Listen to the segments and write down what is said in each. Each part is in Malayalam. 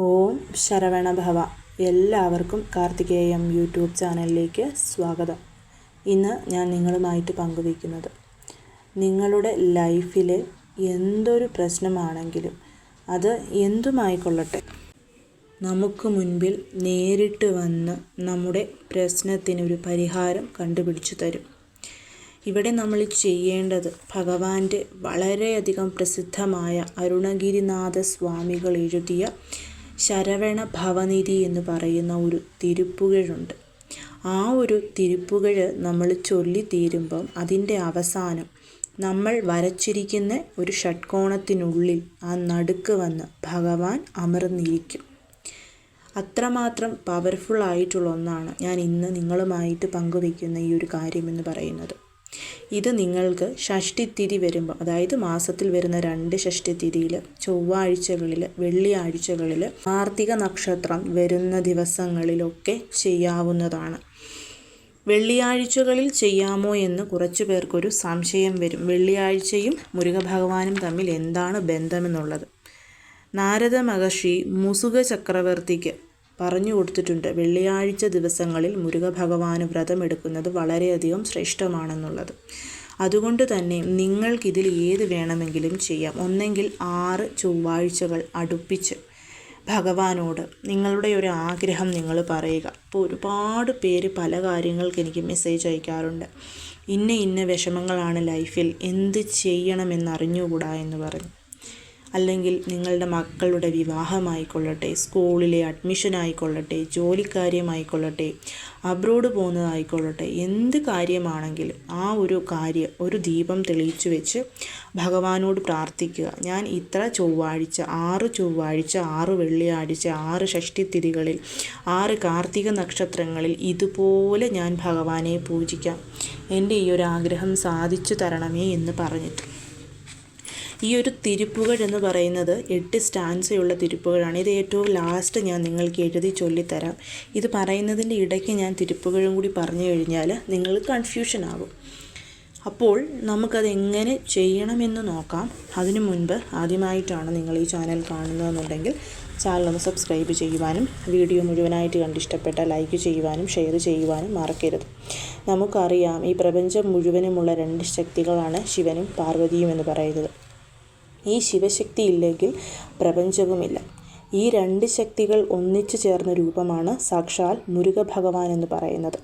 ഓം ശരവണഭവ എല്ലാവർക്കും കാർത്തികേയം യൂട്യൂബ് ചാനലിലേക്ക് സ്വാഗതം. ഇന്ന് ഞാൻ നിങ്ങളുമായിട്ട് പങ്കുവയ്ക്കുന്നത് നിങ്ങളുടെ ലൈഫിൽ എന്തൊരു പ്രശ്നമാണെങ്കിലും അത് എന്തുമായിക്കൊള്ളട്ടെ? നമുക്ക് മുൻപിൽ നേരിട്ട് വന്ന് നമ്മുടെ പ്രശ്നത്തിനൊരു പരിഹാരം കണ്ടുപിടിച്ചു തരും. ഇവിടെ നമ്മൾ ചെയ്യേണ്ടത് ഭഗവാന്റെ വളരെയധികം പ്രസിദ്ധമായ അരുണഗിരിനാഥ സ്വാമികൾ എഴുതിയ ശരവണ ഭവനിധി എന്ന് പറയുന്ന ഒരു തിരുപ്പുകഴുണ്ട്. ആ ഒരു തിരുപ്പുകഴ് നമ്മൾ ചൊല്ലി തീരുമ്പം അതിന്റെ അവസാനം നമ്മൾ വരച്ചിരിക്കുന്ന ഒരു ഷട്കോണത്തിനുള്ളിൽ ആ നടുക്ക് വന്ന് ഭഗവാൻ അമർന്നിരിക്കും. അത്രമാത്രം പവർഫുൾ ആയിട്ടുള്ള ഒന്നാണ് ഞാൻ ഇന്ന് നിങ്ങളുമായിട്ട് പങ്കുവയ്ക്കുന്ന ഈ ഒരു കാര്യമെന്ന് പറയുന്നത്. ഇത് നിങ്ങൾക്ക് ഷഷ്ടിത്തിഥി വരുമ്പോൾ അതായത് മാസത്തിൽ വരുന്ന രണ്ട് ഷഷ്ടിത്തിഥിയിൽ ചൊവ്വാഴ്ചകളിൽ വെള്ളിയാഴ്ചകളിൽ കാർത്തിക നക്ഷത്രം വരുന്ന ദിവസങ്ങളിലൊക്കെ ചെയ്യാവുന്നതാണ്. വെള്ളിയാഴ്ചകളിൽ ചെയ്യാമോ എന്ന് കുറച്ചു പേർക്കൊരു സംശയം വരും. വെള്ളിയാഴ്ചയും മുരുകഭഗവാനും തമ്മിൽ എന്താണ് ബന്ധമെന്നുള്ളത്? നാരദ മഹർഷി മുസുക ചക്രവർത്തിക്ക് പറഞ്ഞു കൊടുത്തിട്ടുണ്ട്. വെള്ളിയാഴ്ച ദിവസങ്ങളിൽ മുരുകഭഗവാന് വ്രതമെടുക്കുന്നത് വളരെയധികം ശ്രേഷ്ഠമാണെന്നുള്ളത്. അതുകൊണ്ട് തന്നെ നിങ്ങൾക്കിതിൽ ഏത് വേണമെങ്കിലും ചെയ്യാം. ഒന്നെങ്കിൽ ആറ് ചൊവ്വാഴ്ചകൾ അടുപ്പിച്ച് ഭഗവാനോട് നിങ്ങളുടെ ഒരു ആഗ്രഹം നിങ്ങൾ പറയുക. ഇപ്പോൾ ഒരുപാട് പേര് പല കാര്യങ്ങൾക്ക് എനിക്ക് മെസ്സേജ് അയക്കാറുണ്ട്. ഇന്ന ഇന്ന വിഷമങ്ങളാണ് ലൈഫിൽ. എന്ത് ചെയ്യണമെന്നറിഞ്ഞുകൂടാ എന്ന് പറഞ്ഞു. അല്ലെങ്കിൽ നിങ്ങളുടെ മക്കളുടെ വിവാഹമായിക്കൊള്ളട്ടെ സ്കൂളിലെ അഡ്മിഷൻ ആയിക്കൊള്ളട്ടെ ജോലിക്കാര്യമായിക്കൊള്ളട്ടെ അബ്രോഡ് പോകുന്നതായിക്കൊള്ളട്ടെ എന്ത് കാര്യമാണെങ്കിലും ആ ഒരു കാര്യം ഒരു ദീപം തെളിയിച്ചു വെച്ച് ഭഗവാനോട് പ്രാർത്ഥിക്കുക. ഞാൻ ഇത്ര ചൊവ്വാഴ്ച ആറ് ചൊവ്വാഴ്ച ആറ് വെള്ളിയാഴ്ച ആറ് ഷഷ്ടിത്തിരികളിൽ ആറ് കാർത്തിക നക്ഷത്രങ്ങളിൽ ഇതുപോലെ ഞാൻ ഭഗവാനെ പൂജിക്കാം. എന്റെ ഈ ഒരു ആഗ്രഹം സാധിച്ചു തരണമേ എന്ന് പറഞ്ഞിട്ട്. ഈ ഒരു തിരുപ്പുകൾ എന്ന് പറയുന്നത് എട്ട് സ്റ്റാൻസയുള്ള തിരുപ്പുകളാണ് ഇത് ഏറ്റവും ലാസ്റ്റ് ഞാൻ നിങ്ങൾക്ക് എഴുതി ചൊല്ലിത്തരാം. ഇത് പറയുന്നതിന്റെ ഇടയ്ക്ക് ഞാൻ തിരുപ്പുകളും കൂടി പറഞ്ഞു കഴിഞ്ഞാൽ നിങ്ങൾ കൺഫ്യൂഷൻ ആകും. അപ്പോൾ നമുക്കത് എങ്ങനെ ചെയ്യണമെന്ന് നോക്കാം. അതിനു മുൻപ് ആദ്യമായിട്ടാണ് നിങ്ങൾ ഈ ചാനൽ കാണുന്നതെന്നുണ്ടെങ്കിൽ ചാനൽ ഒന്ന് സബ്സ്ക്രൈബ് ചെയ്യുവാനും വീഡിയോ മുഴുവനായിട്ട് കണ്ടിഷ്ടപ്പെട്ട ലൈക്ക് ചെയ്യുവാനും ഷെയർ ചെയ്യുവാനും മറക്കരുത്. നമുക്കറിയാം ഈ പ്രപഞ്ചം മുഴുവനുമുള്ള രണ്ട് ശക്തികളാണ് ശിവനും പാർവതിയും എന്ന് പറയുന്നത്. ഈ ശിവശക്തി ഇല്ലെങ്കിൽ പ്രപഞ്ചവുമില്ല. ഈ രണ്ട് ശക്തികൾ ഒന്നിച്ചു ചേർന്ന രൂപമാണ് സാക്ഷാൽ മുരുക ഭഗവാൻ എന്ന് പറയുന്നത്.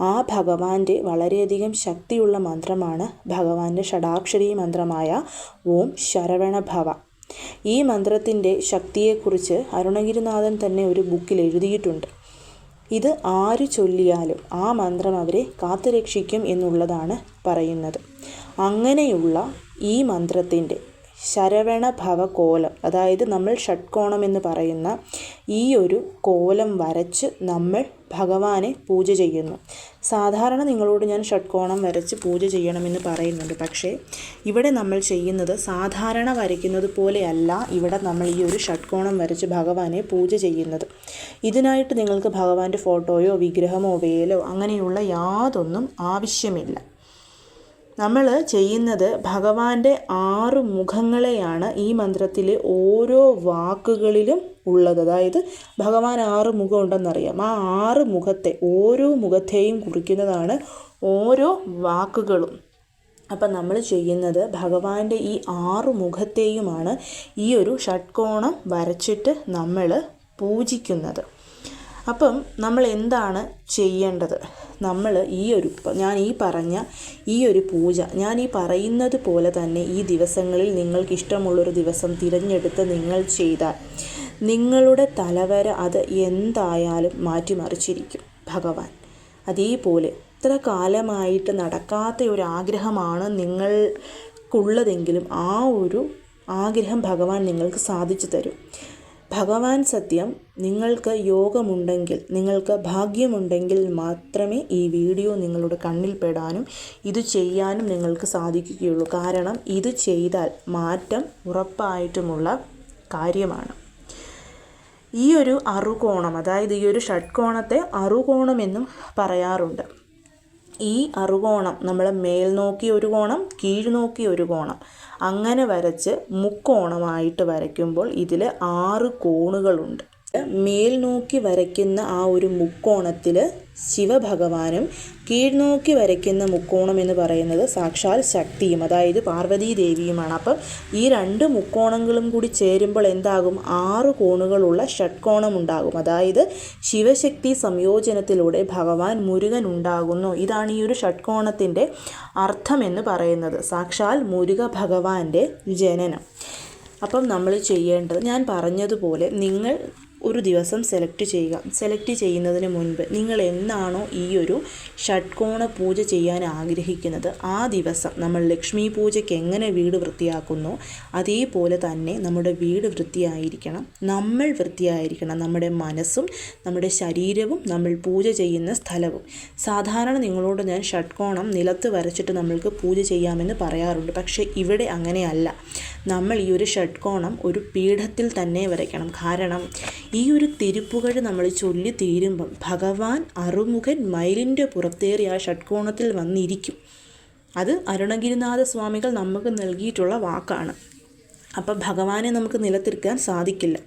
ആ ഭഗവാന്റെ വളരെയധികം ശക്തിയുള്ള മന്ത്രമാണ് ഭഗവാന്റെ ഷഡാക്ഷരി മന്ത്രമായ ഓം ശരവണ ഭവ ഈ മന്ത്രത്തിന്റെ ശക്തിയെക്കുറിച്ച് അരുണഗിരിനാഥൻ തന്നെ ഒരു ബുക്കിൽ എഴുതിയിട്ടുണ്ട്. ഇത് ആര് ചൊല്ലിയാലും ആ മന്ത്രം അവരെ കാത്തുരക്ഷിക്കും എന്നുള്ളതാണ് പറയുന്നത്. അങ്ങനെയുള്ള ഈ മന്ത്രത്തിന്റെ ശരവണ ഭവ കോലം അതായത് നമ്മൾ ഷഡ്കോണം എന്ന് പറയുന്ന ഈ ഒരു കോലം വരച്ച് നമ്മൾ ഭഗവാനെ പൂജ ചെയ്യുന്നു. സാധാരണ നിങ്ങളോട് ഞാൻ ഷഡ്കോണം വരച്ച് പൂജ ചെയ്യണമെന്ന് പറയുന്നുണ്ട്. പക്ഷേ ഇവിടെ നമ്മൾ ചെയ്യുന്നത് സാധാരണ വരയ്ക്കുന്നത് പോലെയല്ല ഇവിടെ നമ്മൾ ഈ ഒരു ഷഡ്കോണം വരച്ച് ഭഗവാനെ പൂജ ചെയ്യുന്നത്. ഇതിനായിട്ട് നിങ്ങൾക്ക് ഭഗവാന്റെ ഫോട്ടോയോ വിഗ്രഹമോ വേലോ അങ്ങനെയുള്ള യാതൊന്നും ആവശ്യമില്ല. നമ്മൾ ചെയ്യുന്നത് ഭഗവാന്റെ ആറ് മുഖങ്ങളെയാണ് ഈ മന്ത്രത്തിലെ ഓരോ വാക്കുകളിലും ഉള്ളത്. അതായത് ഭഗവാൻ ആറ് മുഖം ഉണ്ടെന്നറിയാം. ആ ആറ് മുഖത്തെ ഓരോ മുഖത്തെയും കുറിക്കുന്നതാണ് ഓരോ വാക്കുകളും. അപ്പം നമ്മൾ ചെയ്യുന്നത് ഭഗവാന്റെ ഈ ആറ് മുഖത്തെയുമാണ് ഈ ഒരു ഷഡ്കോണം വരച്ചിട്ട് നമ്മൾ പൂജിക്കുന്നത്. അപ്പം നമ്മൾ എന്താണ് ചെയ്യേണ്ടത്? നമ്മൾ ഈ ഒരു ഞാൻ ഈ പറഞ്ഞ ഈ ഒരു പൂജ ഞാൻ ഈ പറയുന്നത് പോലെ തന്നെ ഈ ദിവസങ്ങളിൽ നിങ്ങൾക്ക് ഇഷ്ടമുള്ളൊരു ദിവസം തിരഞ്ഞെടുത്ത് നിങ്ങൾ ചെയ്താൽ നിങ്ങളുടെ തലവര അത് എന്തായാലും മാറ്റിമറിച്ചിരിക്കും ഭഗവാൻ. അതേപോലെ ഇത്ര കാലമായിട്ട് നടക്കാത്ത ഒരു ആഗ്രഹമാണ് നിങ്ങൾക്കുള്ളതെങ്കിലും ആ ഒരു ആഗ്രഹം ഭഗവാൻ നിങ്ങൾക്ക് സാധിച്ചു തരും. ഭഗവാൻ സത്യം നിങ്ങൾക്ക് യോഗമുണ്ടെങ്കിൽ നിങ്ങൾക്ക് ഭാഗ്യമുണ്ടെങ്കിൽ മാത്രമേ ഈ വീഡിയോ നിങ്ങളുടെ കണ്ണിൽ പെടാനും ഇത് ചെയ്യാനും നിങ്ങൾക്ക് സാധിക്കുകയുള്ളൂ. കാരണം ഇത് ചെയ്താൽ മാറ്റം ഉറപ്പായിട്ടുമുള്ള കാര്യമാണ്. ഈ ഒരു അറുകോണം അതായത് ഈ ഒരു ഷഡ്കോണത്തെ അറുകോണമെന്നും പറയാറുണ്ട്. ഈ അറുകോണം നമ്മൾ മേൽ നോക്കി ഒരു കോണം കീഴ് നോക്കി ഒരു കോണം അങ്ങനെ വരച്ച് മുക്കോണമായിട്ട് വരയ്ക്കുമ്പോൾ ഇതിൽ ആറ് കോണുകളുണ്ട്. മേൽ നോക്കി വരയ്ക്കുന്ന ആ ഒരു മുക്കോണത്തിൽ ശിവഭഗവാനും കീഴ്നോക്കി വരയ്ക്കുന്ന മുക്കോണം എന്ന് പറയുന്നത് സാക്ഷാൽ ശക്തിയും അതായത് പാർവതീ ദേവിയുമാണ് അപ്പം ഈ രണ്ട് മുക്കോണങ്ങളും കൂടി ചേരുമ്പോൾ എന്താകും? ആറ് കോണുകളുള്ള ഷഡ്കോണം ഉണ്ടാകും. അതായത് ശിവശക്തി സംയോജനത്തിലൂടെ ഭഗവാൻ മുരുകൻ ഉണ്ടാകുന്നു. ഇതാണ് ഈ ഒരു ഷഡ്കോണത്തിന്റെ അർത്ഥം എന്ന് പറയുന്നത്. സാക്ഷാൽ മുരുക ഭഗവാന്റെ ജനനം. അപ്പം നമ്മൾ ചെയ്യേണ്ടത് ഞാൻ പറഞ്ഞതുപോലെ നിങ്ങൾ ഒരു ദിവസം സെലക്ട് ചെയ്യുക. സെലക്ട് ചെയ്യുന്നതിന് മുൻപ് നിങ്ങൾ എന്നാണോ ഈ ഒരു ഷഡ്കോണ പൂജ ചെയ്യാൻ ആഗ്രഹിക്കുന്നത് ആ ദിവസം നമ്മൾ ലക്ഷ്മി പൂജയ്ക്ക് എങ്ങനെ വീട് വൃത്തിയാക്കുന്നു അതേപോലെ തന്നെ നമ്മുടെ വീട് വൃത്തിയായിരിക്കണം നമ്മൾ വൃത്തിയായിരിക്കണം നമ്മുടെ മനസ്സും നമ്മുടെ ശരീരവും നമ്മൾ പൂജ ചെയ്യുന്ന സ്ഥലവും. സാധാരണ നിങ്ങളോട് ഞാൻ ഷഡ്കോണം നിലത്ത് വരച്ചിട്ട് നമ്മൾക്ക് പൂജ ചെയ്യാമെന്ന് പറയാറുണ്ട്. പക്ഷേ ഇവിടെ അങ്ങനെയല്ല. നമ്മൾ ഈ ഒരു ഷഡ്കോണം ഒരു പീഠത്തിൽ തന്നെ വരയ്ക്കണം. കാരണം ഈ ഒരു തിരുപ്പുകഴ് നമ്മൾ ചൊല്ലി തീരുമ്പം ഭഗവാൻ അറുമുഖൻ മയിലിന്റെ പുറത്തേറി ആ ഷഡ്കോണത്തിൽ വന്നിരിക്കും. അത് അരുണഗിരിനാഥ സ്വാമികൾ നമുക്ക് നൽകിയിട്ടുള്ള വാക്കാണ്. അപ്പം ഭഗവാനെ നമുക്ക് നിലത്തിരിക്കാൻ സാധിക്കില്ല.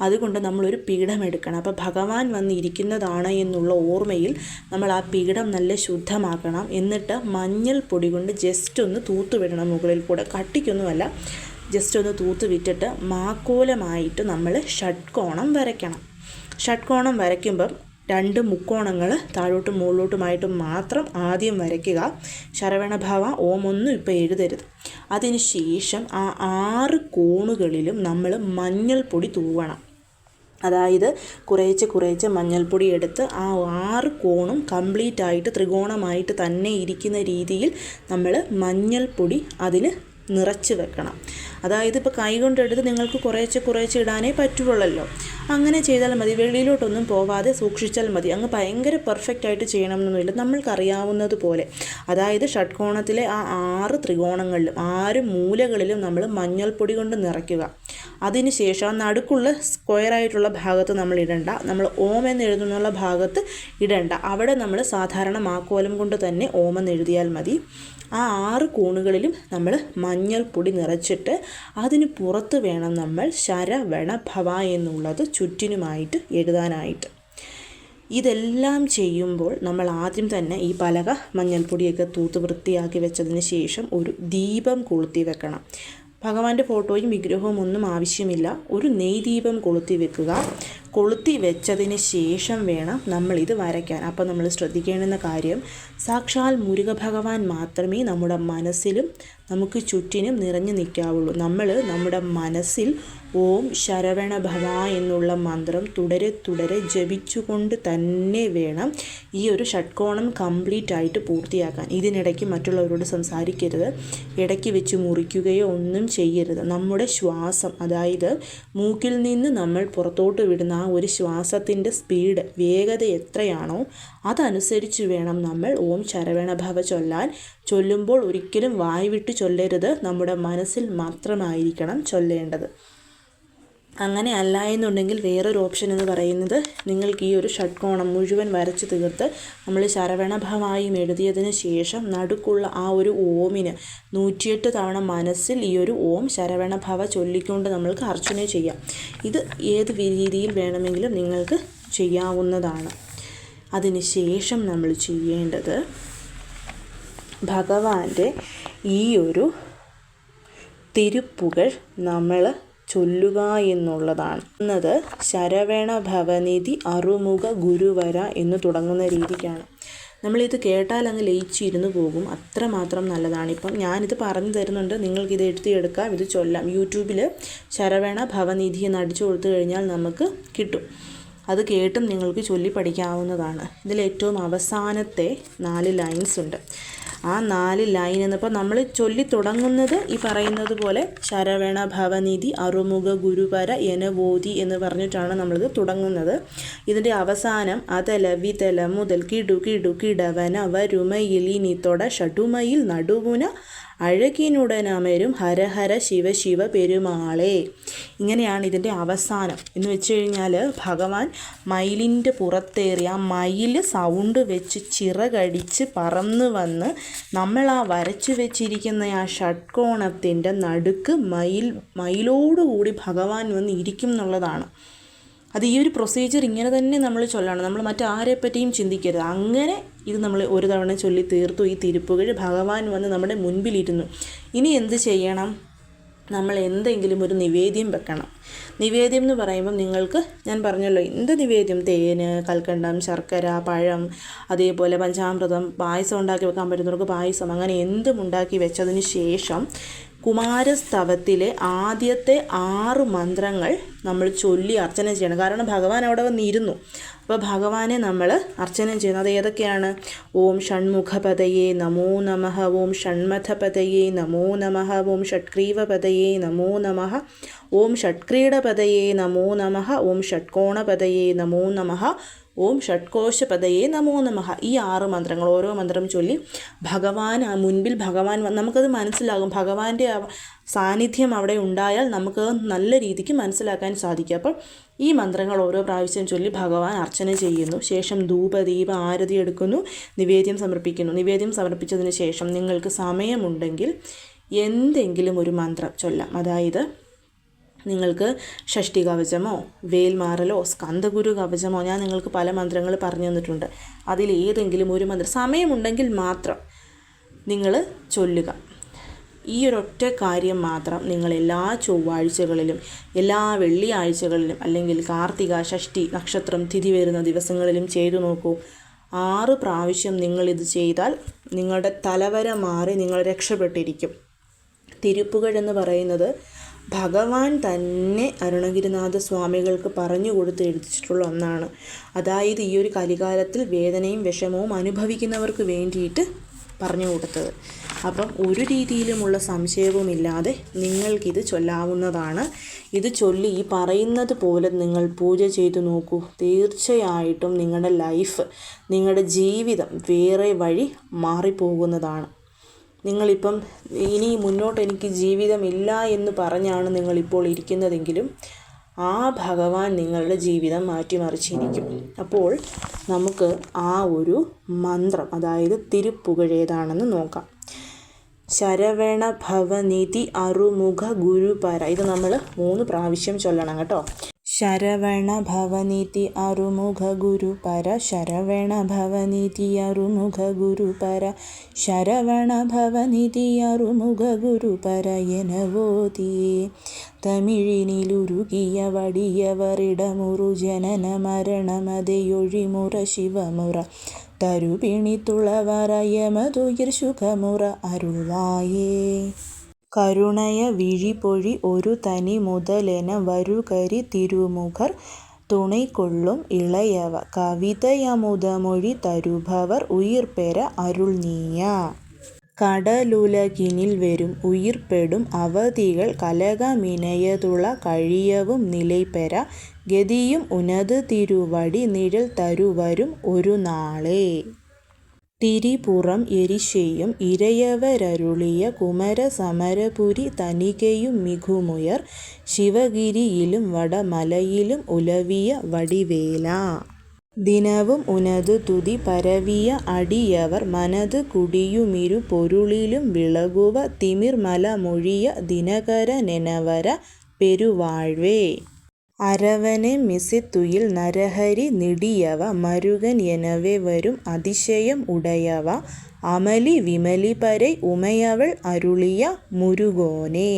അതുകൊണ്ട് നമ്മളൊരു പീഠം എടുക്കണം. അപ്പോൾ ഭഗവാൻ വന്നിരിക്കുന്നതാണ് എന്നുള്ള ഓർമ്മയിൽ നമ്മൾ ആ പീഠം നല്ല ശുദ്ധമാക്കണം. എന്നിട്ട് മഞ്ഞൾ പൊടി കൊണ്ട് ജസ്റ്റ് ഒന്ന് തൂത്തുവിടണം മുകളിൽ കൂടെ. കട്ടിക്കൊന്നുമല്ല. ജസ്റ്റ് ഒന്ന് തൂത്ത് വിറ്റിട്ട് മാക്കോലമായിട്ട് നമ്മൾ ഷഡ്കോണം വരയ്ക്കണം. ഷഡ്കോണം വരയ്ക്കുമ്പം രണ്ട് മുക്കോണങ്ങൾ താഴോട്ടും മുകളിലോട്ടുമായിട്ട് മാത്രം ആദ്യം വരയ്ക്കുക. ശരവണഭാവ ഓമൊന്നും ഇപ്പോൾ എഴുതരുത്. അതിന് ശേഷം ആ ആറ് കോണുകളിലും നമ്മൾ മഞ്ഞൾപ്പൊടി തൂവണം. അതായത് കുറേച്ച് കുറേച്ച് മഞ്ഞൾപ്പൊടി എടുത്ത് ആ ആറ് കോണും കംപ്ലീറ്റ് ആയിട്ട് ത്രികോണമായിട്ട് തന്നെ ഇരിക്കുന്ന രീതിയിൽ നമ്മൾ മഞ്ഞൾപ്പൊടി അതിന് നിറച്ച് വെക്കണം. അതായത് ഇപ്പോൾ കൈ കൊണ്ടെടുത്ത് നിങ്ങൾക്ക് കുറേശ്ശെ കുറേശ്ശെ ഇടാനേ പറ്റുള്ളല്ലോ. അങ്ങനെ ചെയ്താൽ മതി. വെളിയിലോട്ടൊന്നും പോവാതെ സൂക്ഷിച്ചാൽ മതി. അങ്ങ് ഭയങ്കര പെർഫെക്റ്റ് ആയിട്ട് ചെയ്യണമെന്നൊന്നുമില്ല നമ്മൾക്കറിയാവുന്നത് പോലെ. അതായത് ഷഡ്കോണത്തിലെ ആ ആറ് ത്രികോണങ്ങളിലും ആറ് മൂലകളിലും നമ്മൾ മഞ്ഞൾപ്പൊടി കൊണ്ട് നിറയ്ക്കുക. അതിനുശേഷം നടുക്കുള്ള സ്ക്വയർ ആയിട്ടുള്ള ഭാഗത്ത് നമ്മൾ ഇടണ്ട. നമ്മൾ ഓം എന്ന് എഴുതുന്നുള്ള ഭാഗത്ത് ഇടണ്ട. അവിടെ നമ്മൾ സാധാരണ മാക്കോലം കൊണ്ട് തന്നെ ഓം എന്ന് എഴുതിയാൽ മതി. ആ ആറ് കോണുകളിലും നമ്മൾ മഞ്ഞൾപ്പൊടി നിറച്ചിട്ട് അതിന് പുറത്ത് വേണം നമ്മൾ ശരവണ ഭവ എന്നുള്ളത് ചുറ്റിനുമായിട്ട് എഴുതാനായിട്ട്. ഇതെല്ലാം ചെയ്യുമ്പോൾ നമ്മൾ ആദ്യം തന്നെ ഈ പലക മഞ്ഞൾപ്പൊടിയൊക്കെ തൂത്ത് വൃത്തിയാക്കി വെച്ചതിന് ശേഷം ഒരു ദീപം കൊളുത്തി വെക്കണം. ഭഗവാന്റെ ഫോട്ടോയും വിഗ്രഹവും ഒന്നും ആവശ്യമില്ല. ഒരു നെയ്ദീപം കൊളുത്തി വെക്കുക. കൊളുത്തി വെച്ചതിന് ശേഷം വേണം നമ്മൾ ഇത് വരയ്ക്കാൻ. അപ്പോൾ നമ്മൾ ശ്രദ്ധിക്കേണ്ടുന്ന കാര്യം സാക്ഷാൽ മുരുക ഭഗവാൻ മാത്രമേ നമ്മുടെ മനസ്സിലും നമുക്ക് ചുറ്റിനും നിറഞ്ഞു നിൽക്കാവുള്ളൂ. നമ്മൾ നമ്മുടെ മനസ്സിൽ ഓം ശരവണ ഭവ എന്നുള്ള മന്ത്രം തുടരെ തുടരെ ജപിച്ചുകൊണ്ട് തന്നെ വേണം ഈ ഒരു ഷട്കോണം കംപ്ലീറ്റ് ആയിട്ട് പൂർത്തിയാക്കാൻ. ഇതിനിടയ്ക്ക് മറ്റുള്ളവരോട് സംസാരിക്കരുത്. ഇടയ്ക്ക് വെച്ച് മുറിക്കുകയോ ഒന്നും ചെയ്യരുത്. നമ്മുടെ ശ്വാസം അതായത് മൂക്കിൽ നിന്ന് നമ്മൾ പുറത്തോട്ട് വിടുന്ന ആ ഒരു ശ്വാസത്തിന്റെ സ്പീഡ് വേഗത എത്രയാണോ അതനുസരിച്ച് വേണം നമ്മൾ ഓം ശരവണഭവ ചൊല്ലാൻ. ചൊല്ലുമ്പോൾ ഒരിക്കലും വായ്വിട്ട് ചൊല്ലരുത്. നമ്മുടെ മനസ്സിൽ മാത്രമായിരിക്കണം ചൊല്ലേണ്ടത്. അങ്ങനെ അല്ല എന്നുണ്ടെങ്കിൽ വേറൊരു ഓപ്ഷൻ എന്ന് പറയുന്നത് നിങ്ങൾക്ക് ഈ ഒരു ഷഡ്കോണം മുഴുവൻ വരച്ച് തീർത്ത് നമ്മൾ ശരവണഭവായും എഴുതിയതിന് ശേഷം നടുക്കുള്ള ആ ഒരു ഓമിന് നൂറ്റിയെട്ട് തവണ മനസ്സിൽ ഈ ഒരു ഓം ശരവണഭവ ചൊല്ലിക്കൊണ്ട് നമ്മൾക്ക് അർച്ചന ചെയ്യാം. ഇത് ഏത് രീതിയിൽ വേണമെങ്കിലും നിങ്ങൾക്ക് ചെയ്യാവുന്നതാണ്. അതിനുശേഷം നമ്മൾ ചെയ്യേണ്ടത് ഭഗവാന്റെ ഈ ഒരു തിരുപ്പുകൾ നമ്മൾ ചൊല്ലുക എന്നുള്ളതാണ്. എന്നത് ശരവണ ഭവനിധി അറുമുഖ ഗുരുവര എന്ന് തുടങ്ങുന്ന രീതിക്കാണ്. നമ്മളിത് കേട്ടാൽ അങ്ങ് ലയിച്ചിരുന്നു പോകും. അത്രമാത്രം നല്ലതാണ്. ഇപ്പം ഞാനിത് പറഞ്ഞു തരുന്നുണ്ട്. നിങ്ങൾക്കിത് എഴുതിയെടുക്കാം ഇത് ചൊല്ലാം. യൂട്യൂബിൽ ശരവണ ഭവനിധി എന്ന് അടിച്ചു കൊടുത്തു കഴിഞ്ഞാൽ നമുക്ക് കിട്ടും. അത് കേട്ടും നിങ്ങൾക്ക് ചൊല്ലി പഠിക്കാവുന്നതാണ് ഇതിൽ ഏറ്റവും അവസാനത്തെ നാല് ലൈൻസ് ഉണ്ട്. ആ നാല് ലൈൻ എന്നിപ്പോൾ നമ്മൾ ചൊല്ലി തുടങ്ങുന്നത് ഈ പറയുന്നത് പോലെ ശരവണ ഭവനിധി അറുമുഖ ഗുരുപര എനവോതി എന്ന് പറഞ്ഞിട്ടാണ് നമ്മളിത് തുടങ്ങുന്നത്. ഇതിന്റെ അവസാനം അതല വിതല മുതൽ കിടു കിടു കിടവന വരുമയിൽ ഇനി തൊട ഷടുമയിൽ നടുവുന അഴകിനുടനമരും ഹരഹര ശിവ ശിവ പെരുമാളെ. ഇങ്ങനെയാണ് ഇതിന്റെ അവസാനം. എന്ന് വെച്ച് കഴിഞ്ഞാൽ ഭഗവാൻ മയിലിന്റെ പുറത്തേറി ആ മയിൽ സൗണ്ട് വെച്ച് ചിറകടിച്ച് പറന്ന് വന്ന് നമ്മൾ ആ വരച്ചു വെച്ചിരിക്കുന്ന ആ ഷഡ്കോണത്തിന്റെ നടുക്ക് മയിൽ മയിലോടുകൂടി ഭഗവാൻ വന്ന് ഇരിക്കും എന്നുള്ളതാണ്. അത് ഈ ഒരു പ്രൊസീജിയർ ഇങ്ങനെ തന്നെ നമ്മൾ ചൊല്ലണം. നമ്മൾ മറ്റാരെ പറ്റിയും ചിന്തിക്കരുത്. അങ്ങനെ ഇത് നമ്മൾ ഒരു തവണ ചൊല്ലി തീർത്തു. ഈ തിരുപ്പുകഴ് ഭഗവാൻ വന്ന് നമ്മുടെ മുൻപിലിരുന്നു. ഇനി എന്ത് ചെയ്യണം? നമ്മൾ എന്തെങ്കിലും ഒരു നിവേദ്യം വെക്കണം. നിവേദ്യം എന്ന് പറയുമ്പം നിങ്ങൾക്ക് ഞാൻ പറഞ്ഞല്ലോ എന്ത് നിവേദ്യം? തേന് കൽക്കണ്ടം ശർക്കര പഴം അതേപോലെ പഞ്ചാമൃതം പായസം ഉണ്ടാക്കി വെക്കാൻ പറ്റുന്നവർക്ക് പായസം അങ്ങനെ എന്തും ഉണ്ടാക്കി വെച്ചതിന് ശേഷം കുമാരസ്തവത്തിലെ ആദ്യത്തെ ആറ് മന്ത്രങ്ങൾ നമ്മൾ ചൊല്ലി അർച്ചന ചെയ്യണം. കാരണം ഭഗവാൻ അവിടെ വന്നിരുന്നു. അപ്പോൾ ഭഗവാനെ നമ്മൾ അർച്ചന ചെയ്യുന്നത് അത് ഏതൊക്കെയാണ്? ഓം ഷൺമുഖപതയേ നമോ നമ. ഓം ഷൺമഥപതയേ നമോ നമ. ഓം ഷട്ഗ്രീവപതയേ നമോ നമ. ഓം ഷട്ക്രീഡപതയേ നമോ നമ. ഓം ഷട്കോണപതയേ നമോ നമ. ഓം ഷട്കോശപതയേ നമോ നമഃ. ഈ ആറ് മന്ത്രങ്ങൾ ഓരോ മന്ത്രം ചൊല്ലി ഭഗവാൻ മുൻപിൽ ഭഗവാൻ നമുക്കത് മനസ്സിലാകും. ഭഗവാന്റെ സാന്നിധ്യം അവിടെ ഉണ്ടായാൽ നമുക്ക് നല്ല രീതിക്ക് മനസ്സിലാക്കാൻ സാധിക്കും. അപ്പോൾ ഈ മന്ത്രങ്ങൾ ഓരോ പ്രാവശ്യം ചൊല്ലി ഭഗവാൻ അർച്ചന ചെയ്യുന്നു. ശേഷം ധൂപദീപ ആരതി എടുക്കുന്നു നിവേദ്യം സമർപ്പിക്കുന്നു. നിവേദ്യം സമർപ്പിച്ചതിന് ശേഷം നിങ്ങൾക്ക് സമയമുണ്ടെങ്കിൽ എന്തെങ്കിലും ഒരു മന്ത്രം ചൊല്ലാം. അതായത് നിങ്ങൾക്ക് ഷഷ്ടി കവചമോ വേൽമാറലോ സ്കന്ദഗുരു കവചമോ ഞാൻ നിങ്ങൾക്ക് പല മന്ത്രങ്ങൾ പറഞ്ഞു തന്നിട്ടുണ്ട്. അതിൽ ഏതെങ്കിലും ഒരു മന്ത്രം. സമയമുണ്ടെങ്കിൽ മാത്രം നിങ്ങൾ ചൊല്ലുക. ഈ ഒരൊറ്റ കാര്യം മാത്രം നിങ്ങൾ എല്ലാ ചൊവ്വാഴ്ചകളിലും എല്ലാ വെള്ളിയാഴ്ചകളിലും അല്ലെങ്കിൽ കാർത്തിക ഷഷ്ടി നക്ഷത്രം തിഥി വരുന്ന ദിവസങ്ങളിലും ചെയ്തു നോക്കൂ. ആറ് പ്രാവശ്യം നിങ്ങളിത് ചെയ്താൽ നിങ്ങളുടെ തലവര മാറി നിങ്ങൾ രക്ഷപ്പെട്ടിരിക്കും. തിരുപ്പുകൾ എന്ന് പറയുന്നത് ഭഗവാൻ തന്നെ അരുണഗിരിനാഥ സ്വാമികൾക്ക് പറഞ്ഞു കൊടുത്ത് എഴുതിച്ചിട്ടുള്ള ഒന്നാണ്. അതായത് ഈ ഒരു കലികാലത്തിൽ വേദനയും വിഷമവും അനുഭവിക്കുന്നവർക്ക് വേണ്ടിയിട്ട് പറഞ്ഞു കൊടുത്തത്. അപ്പം ഒരു രീതിയിലുമുള്ള സംശയവുമില്ലാതെ നിങ്ങൾക്കിത് ചൊല്ലാവുന്നതാണ്. ഇത് ചൊല്ലി ഈ പറയുന്നത് പോലെ നിങ്ങൾ പൂജ ചെയ്തു നോക്കൂ. തീർച്ചയായിട്ടും നിങ്ങളുടെ ലൈഫ് നിങ്ങളുടെ ജീവിതം വേറെ വഴി മാറിപ്പോകുന്നതാണ്. നിങ്ങളിപ്പം ഇനി മുന്നോട്ട് എനിക്ക് ജീവിതമില്ല എന്ന് പറഞ്ഞാണ് നിങ്ങളിപ്പോൾ ഇരിക്കുന്നതെങ്കിലും ആ ഭഗവാൻ നിങ്ങളുടെ ജീവിതം മാറ്റിമറിച്ചിരിക്കും. അപ്പോൾ നമുക്ക് ആ ഒരു മന്ത്രം അതായത് തിരുപ്പുകഴേതാണെന്ന് നോക്കാം. ശരവണ ഭവനിധി അറുമുഖ ഗുരുപര. ഇത് നമ്മൾ മൂന്ന് പ്രാവശ്യം ചൊല്ലണം കേട്ടോ. ശരവണ ശരവണ ഭവനിധി അറുമുഖ ഗുരുപര ശരവണ ഭവനിധി അറുമുഖ ഗുരുപര എനവോതിയേ തമിഴിനിലുരുകിയ വടിയവറിടമുറു ജനന മരണമതയൊഴിമുറ ശിവമുറ തരുപിണി തുളവറയമതുയിർ ശുഖമുറ അരുൾവായേ. കരുണയ വിഴിപൊഴി ഒരു തനി മുതലെന വരുകരി തിരുമുഖർ തുണை കൊള്ളും ഇളയവ. കവിതയമുതമൊഴി തരുഭവർ ഉയിർപ്പെര അരുൾ നീയ. കടലുലകിനിൽ വരും ഉയിർപ്പെടും അവധികൾ കലകമിനയതുള കഴിയവും നിലൈപ്പെര ഗതിയും ഉനത് തിരുവടി നിഴൽ തരുവരും ഒരു നാളേ. തിരിപുറം എരിശേയും ഇരയവരരുളിയ കുമരസമരപുരി തനികയും മികുമുയർ ശിവഗിരിയിലും വടമലയിലും ഉലവിയ വടിവേല. ദിനവും ഉനതു തുതി പരവിയ അടിയവർ മനത് കുടിയുമിരു പൊരുളിലും വിളകുവ തിമിർമല മൊഴിയ ദിനകരനെനവര പെരുവാഴ്വേ. അരവനെ മിസിത്തുയിൽ നരഹരി നിടിയവ മരുകൻ എനവെ വരും അതിശയം ഉടയവ അമലി വിമലി വിമലിപരൈ ഉമയവൾ അരുളിയ മുരുകോനേ.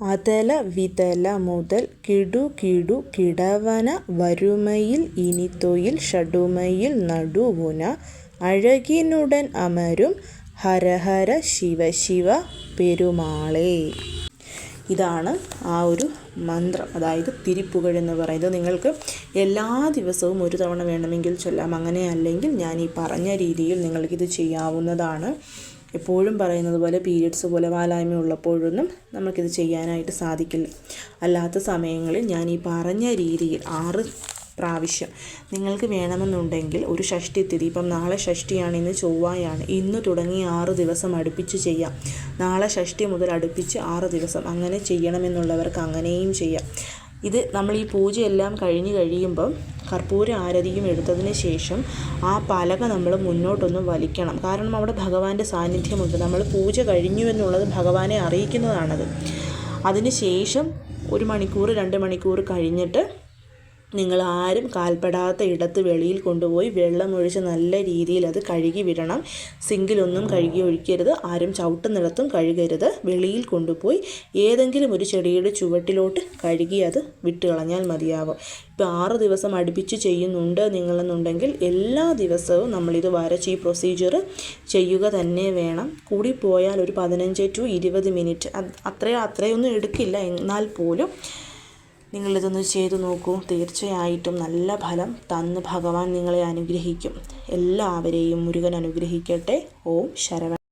അതല വിതല മുതൽ കിടു കിടു കിടവന വരുമയിൽ ഇനിത്തൊയിൽ ഷടുമയിൽ നടുവുന അഴകിനുടൻ അമരും ഹരഹര ശിവ ശിവ പെരുമാളേ. ഇതാണ് ആ ഒരു മന്ത്രം. അതായത് തിരിപ്പുകഴ് എന്ന് പറയുന്നത്. നിങ്ങൾക്ക് എല്ലാ ദിവസവും ഒരു തവണ വേണമെങ്കിൽ ചൊല്ലാം. അങ്ങനെ അല്ലെങ്കിൽ ഞാൻ ഈ പറഞ്ഞ രീതിയിൽ നിങ്ങൾക്കിത് ചെയ്യാവുന്നതാണ്. എപ്പോഴും പറയുന്നത് പോലെ പീരിയഡ്സ് പോലെ വാലായ്മ ഉള്ളപ്പോഴൊന്നും നമുക്കിത് ചെയ്യാനായിട്ട് സാധിക്കില്ല. അല്ലാത്ത സമയങ്ങളിൽ ഞാൻ ഈ പറഞ്ഞ രീതിയിൽ ആറ് പ്രാവശ്യം. നിങ്ങൾക്ക് വേണമെന്നുണ്ടെങ്കിൽ ഒരു ഷഷ്ടി തിഥി. ഇപ്പം നാളെ ഷഷ്ടിയാണ് ഇന്ന് ചൊവ്വായാണ്. ഇന്ന് തുടങ്ങി ആറ് ദിവസം അടുപ്പിച്ച് ചെയ്യാം. നാളെ ഷഷ്ടി മുതൽ അടുപ്പിച്ച് ആറ് ദിവസം. അങ്ങനെ ചെയ്യണമെന്നുള്ളവർക്ക് അങ്ങനെയും ചെയ്യാം. ഇത് നമ്മൾ ഈ പൂജയെല്ലാം കഴിഞ്ഞ് കഴിയുമ്പം കർപ്പൂര ആരതിയും എടുത്തതിന് ശേഷം ആ പലക നമ്മൾ മുന്നോട്ടൊന്ന് വലിക്കണം. കാരണം അവിടെ ഭഗവാന്റെ സാന്നിധ്യമുണ്ട്. നമ്മൾ പൂജ കഴിഞ്ഞു എന്നുള്ളത് ഭഗവാനെ അറിയിക്കുന്നതാണത്. അതിന് ശേഷം ഒരു മണിക്കൂർ രണ്ട് മണിക്കൂർ കഴിഞ്ഞിട്ട് നിങ്ങൾ ആരും കാൽപ്പെടാത്ത ഇടത്ത് വെളിയിൽ കൊണ്ടുപോയി വെള്ളമൊഴിച്ച് നല്ല രീതിയിൽ അത് കഴുകി വിടണം. സിങ്കിലൊന്നും കഴുകി ഒഴിക്കരുത്. ആരും ചവിട്ടുന്നിടത്തും കഴുകരുത്. വെളിയിൽ കൊണ്ടുപോയി ഏതെങ്കിലും ഒരു ചെടിയുടെ ചുവട്ടിലോട്ട് കഴുകി അത് വിട്ട് കളഞ്ഞാൽ മതിയാകും ഇപ്പോൾ ആറ് ദിവസം അടുപ്പിച്ച് ചെയ്യുന്നുണ്ട് നിങ്ങളെന്നുണ്ടെങ്കിൽ എല്ലാ ദിവസവും നമ്മളിത് വരച്ച് ഈ പ്രൊസീജിയർ ചെയ്യുക തന്നെ വേണം. കൂടി പോയാൽ ഒരു പതിനഞ്ച് ടു ഇരുപത് മിനിറ്റ് അത്രയോ അത്രയൊന്നും എടുക്കില്ല. എന്നാൽ പോലും നിങ്ങളിതൊന്ന് ചെയ്തു നോക്കൂ. തീർച്ചയായിട്ടും നല്ല ഫലം തന്ന് ഭഗവാൻ നിങ്ങളെ അനുഗ്രഹിക്കും. എല്ലാവരെയും മുരുകൻ അനുഗ്രഹിക്കട്ടെ. ഓം ശരവ